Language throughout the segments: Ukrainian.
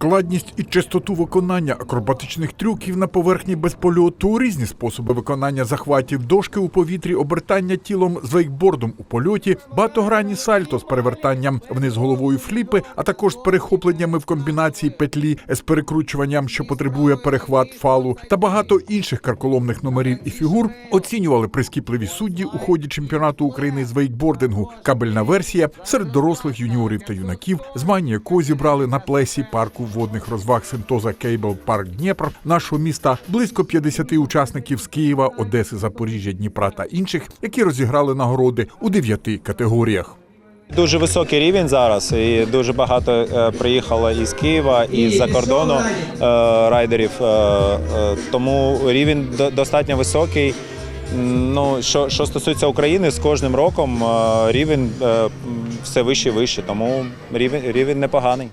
Складність і чистоту виконання акробатичних трюків на поверхні без польоту, різні способи виконання захватів дошки у повітрі, обертання тілом з вейкбордом у польоті, багатогранні сальто з перевертанням вниз головою фліпи, а також з перехопленнями в комбінації петлі з перекручуванням, що потребує перехват фалу, та багато інших карколомних номерів і фігур оцінювали прискіпливі судді у ході чемпіонату України з вейкбордингу. Кабельна версія серед дорослих юніорів та юнаків, змагання якого зібрали на плесі парку водних розваг Сентоза Кейбл Парк Дніпр нашого міста близько 50 учасників з Києва, Одеси, Запоріжжя, Дніпра та інших, які розіграли нагороди у дев'яти категоріях. Дуже високий рівень зараз, і дуже багато е, приїхало із Києва і з-за кордону е, райдерів. е, Тому рівень достатньо високий. Ну, що, що стосується України, з кожним роком рівень все вище і вище, тому рівень, рівень непоганий.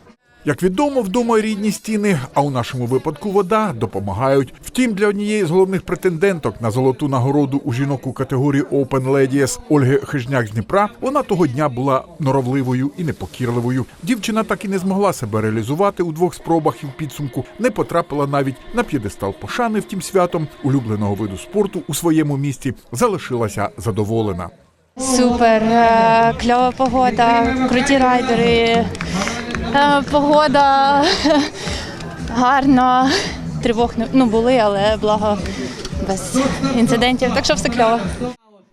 Як відомо, вдома рідні стіни, а у нашому випадку вода допомагають. Втім, для однієї з головних претенденток на золоту нагороду у жінок у категорії Open Ladies Ольги Хижняк з Дніпра, вона того дня була норовливою і непокірливою. Дівчина так і не змогла себе реалізувати у двох спробах і в підсумку не потрапила навіть на п'єдестал пошани. Втім, святом улюбленого виду спорту у своєму місті залишилася задоволена. Супер, е, кльова погода, круті райдери, погода гарна. Тривог не ну, були, але благо без інцидентів. Так що все кльово.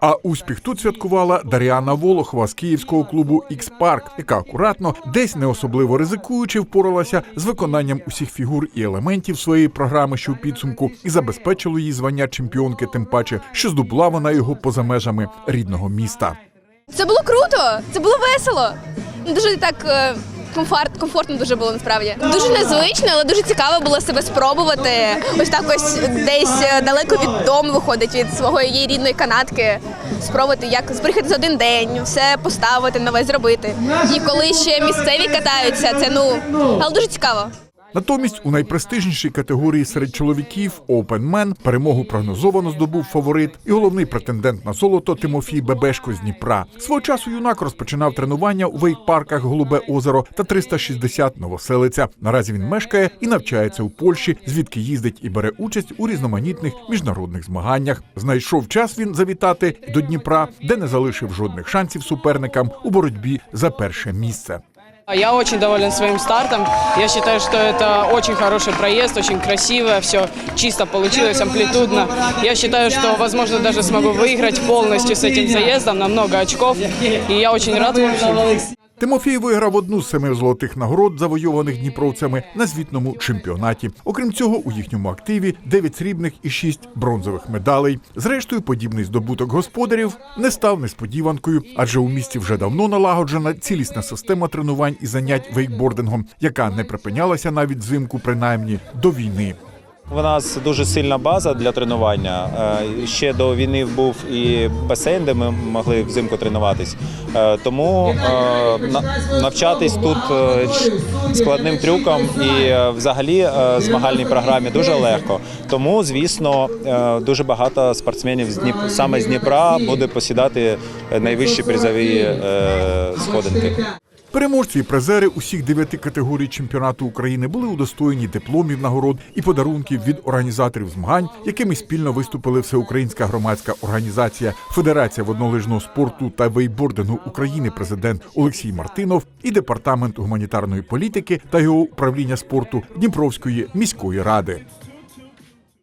А успіх тут святкувала Даріана Волохова з київського клубу X Парк, яка акуратно, десь не особливо ризикуючи, впоралася з виконанням усіх фігур і елементів своєї програми, що у підсумку, і забезпечило їй звання чемпіонки, тим паче, що здобула вона його поза межами рідного міста. Це було круто, це було весело. Ну, Дуже так е, комфорт, комфортно дуже було насправді. Дуже незвично, але дуже цікаво було себе спробувати. Ось так ось десь е, далеко від дому виходить від свого її рідної канатки. Спробувати, як приїхати за один день, все поставити, нове зробити. І коли ще місцеві катаються, це ну але дуже цікаво. Натомість у найпрестижнішій категорії серед чоловіків Man перемогу прогнозовано здобув фаворит і головний претендент на золото Тимофій Бебешко з Дніпра. Свого часу юнак розпочинав тренування у вейк-парках Голубе озеро та 360 Новоселиця. Наразі він мешкає і навчається у Польщі, звідки їздить і бере участь у різноманітних міжнародних змаганнях. Знайшов час він завітати до Дніпра, де не залишив жодних шансів суперникам у боротьбі за перше місце. Я очень доволен своим стартом. Я считаю, что это очень хороший проезд, очень красиво, все чисто получилось, амплитудно. Я считаю, что, возможно, даже смогу выиграть полностью с этим заездом на много очков. И я очень рад, в. Тимофій виграв одну з семи золотих нагород, завойованих дніпровцями на звітному чемпіонаті. Окрім цього, у їхньому активі 9 срібних і 6 бронзових медалей. Зрештою, подібний здобуток господарів не став несподіванкою, адже у місті вже давно налагоджена цілісна система тренувань і занять вейкбордингом, яка не припинялася навіть взимку, принаймні до війни. У нас дуже сильна база для тренування. Е, Ще до війни був і басейн, де ми могли взимку тренуватись. Е, Тому е, навчатись тут складним трюкам і взагалі змагальній програмі дуже легко. Тому, звісно, дуже багато спортсменів з Дніп... саме з Дніпра буде посідати найвищі призові сходинки. Переможці і призери усіх дев'яти категорій чемпіонату України були удостоєні дипломів, нагород і подарунків від організаторів змагань, якими спільно виступили Всеукраїнська громадська організація Федерація воднолижного спорту та вейбордингу України, президент Олексій Мартинов і департамент гуманітарної політики та його управління спорту Дніпровської міської ради.